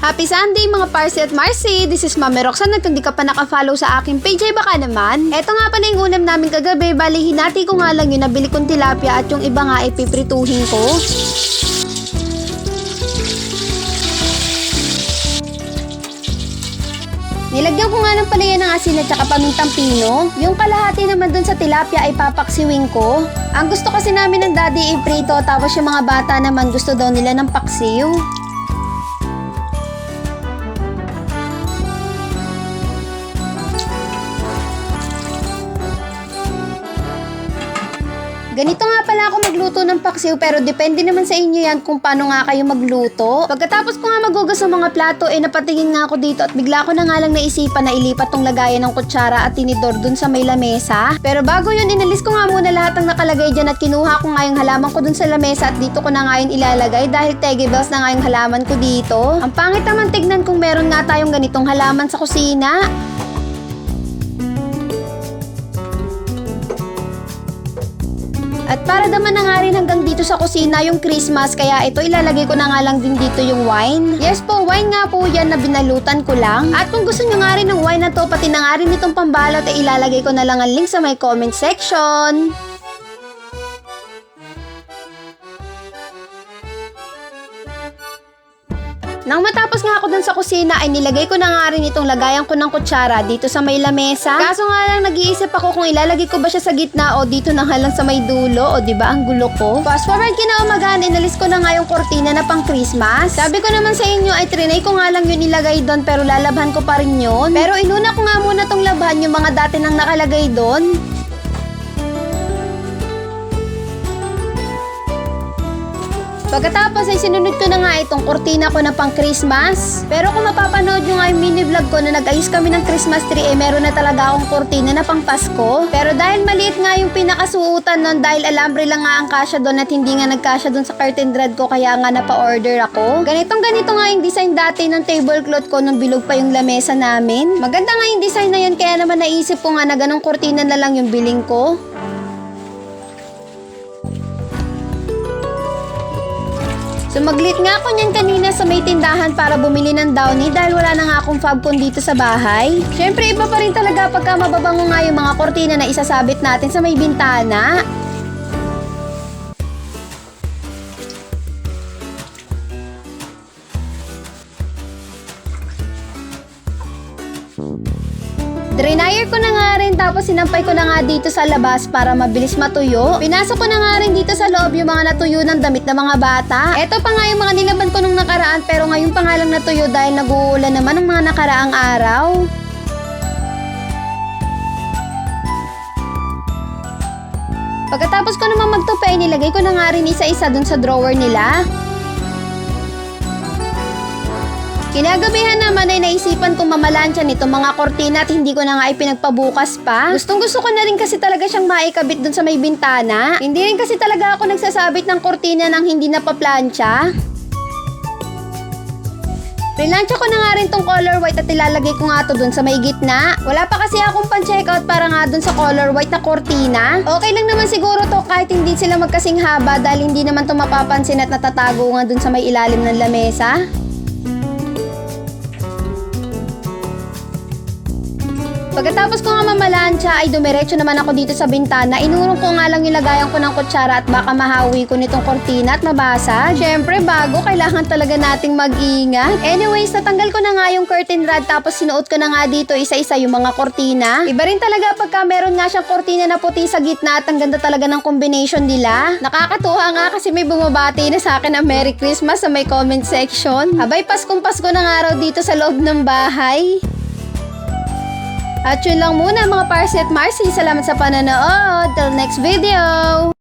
Happy Sunday mga Parsi at Marcy! This is Mami Roxanne at kung di ka pa nakafollow sa aking page ay baka naman. Eto nga pala yung unam namin kagabi, bali hinati ko nga lang yung nabili kong tilapia at yung iba nga ay piprituhin ko. Nilagyan ko nga ng palaya ng asin at saka pamintang pino. Yung kalahati naman dun sa tilapia ay papaksiwing ko. Ang gusto kasi namin ng daddy ay prito tapos yung mga bata naman gusto daw nila ng paksiw. Ganito nga pala ako magluto ng paksiw pero depende naman sa inyo yan kung paano nga kayo magluto. Pagkatapos ko nga magugas ng mga plato eh napatingin nga ako dito at bigla ko na nga lang naisipan na ilipat tong lagayan ng kutsara at tinidor dun sa may lamesa. Pero bago yun inalis ko nga muna lahat ng nakalagay dyan at kinuha ko nga yung halaman ko dun sa lamesa at dito ko na nga yun ilalagay dahil tege bells na nga yung halaman ko dito. Ang pangit naman tignan kung meron nga tayong ganitong halaman sa kusina. At para naman na nga rin hanggang dito sa kusina yung Christmas, kaya ito ilalagay ko na nga lang din dito yung wine. Yes po, wine nga po yan na binalutan ko lang. At kung gusto nyo nga rin ng wine na to, pati na nga rin itong pambalot, ay ilalagay ko na lang ang link sa my comment section. Nang matapos nga ako dun sa kusina ay nilagay ko na nga rin itong lagayan ko ng kutsara dito sa may lamesa. Kaso nga lang nag-iisip ako kung ilalagay ko ba siya sa gitna o dito na nga lang sa may dulo o di ba ang gulo ko. Fast forward kinaumagaan, inalis ko na nga yung kortina na pang Christmas. Sabi ko naman sa inyo ay trinay ko nga lang yun ilagay doon pero lalabhan ko pa rin yun. Pero inuna ko nga muna tong labhan yung mga dati nang nakalagay doon. Pagkatapos ay sinunod ko na nga itong kortina ko na pang Christmas. Pero kung mapapanood nyo nga yung mini vlog ko na nag-ayos kami ng Christmas tree, eh meron na talaga akong kortina na pang Pasko. Pero dahil maliit nga yung pinakasuutan nun dahil alambre lang nga ang kasya doon at hindi nga nagkasya doon sa curtain rod ko kaya nga napa-order ako. Ganitong ganito nga yung design dati ng tablecloth ko nung bilog pa yung lamesa namin. Maganda nga yung design na yun kaya naman naisip ko nga na ganong kortina na lang yung biling ko. Sumaglit nga ako niyan kanina sa may tindahan para bumili ng downy dahil wala na nga akong fabcon dito sa bahay. Siyempre iba pa rin talaga pagka mababango nga yung mga kortina na isasabit natin sa may bintana. Drinayer ko na nga rin tapos sinampay ko na nga dito sa labas para mabilis matuyo. Pinasok ko na nga rin dito sa loob yung mga natuyo ng damit ng mga bata. Ito pa nga yung mga nilaban ko nung nakaraan pero ngayon pa nga lang natuyo dahil nag-uulan naman ng mga nakaraang araw. Pagkatapos ko naman magtupi, nilagay ko na nga rin isa-isa dun sa drawer nila. Kinagabihan naman ay naisipan kong mamalansya nito mga kortina at hindi ko na nga ay pinagpabukas pa. Gustong gusto ko na rin kasi talaga siyang maikabit dun sa may bintana. Hindi rin kasi talaga ako nagsasabit ng kortina nang hindi napaplansya. Prilansya ko na nga rin tong color white at ilalagay ko nga to dun sa may gitna. Wala pa kasi akong pan-checkout para nga dun sa color white na kortina. Okay lang naman siguro to kahit hindi sila magkasing haba dahil hindi naman to mapapansin at natatago nga dun sa may ilalim ng lamesa. Pagkatapos ko nga mamalansya ay dumiretso naman ako dito sa bintana. Inurong ko nga lang yung lagayan ko ng kutsara at baka mahawi ko nitong kortina at mabasag. Siyempre, bago, kailangan talaga nating mag-ingat. Anyways, natanggal ko na nga yung curtain rod tapos sinuot ko na nga dito isa-isa yung mga kortina. Iba rin talaga pagka meron nga siyang kortina na puti sa gitna at ang ganda talaga ng combination nila. Nakakatuwa nga kasi may bumabati na sa akin ng Merry Christmas sa may comment section. Habay, Paskong Pasko na nga raw dito sa loob ng bahay. At yun lang muna mga Parsi at Marcy. Salamat sa panonood. Till next video!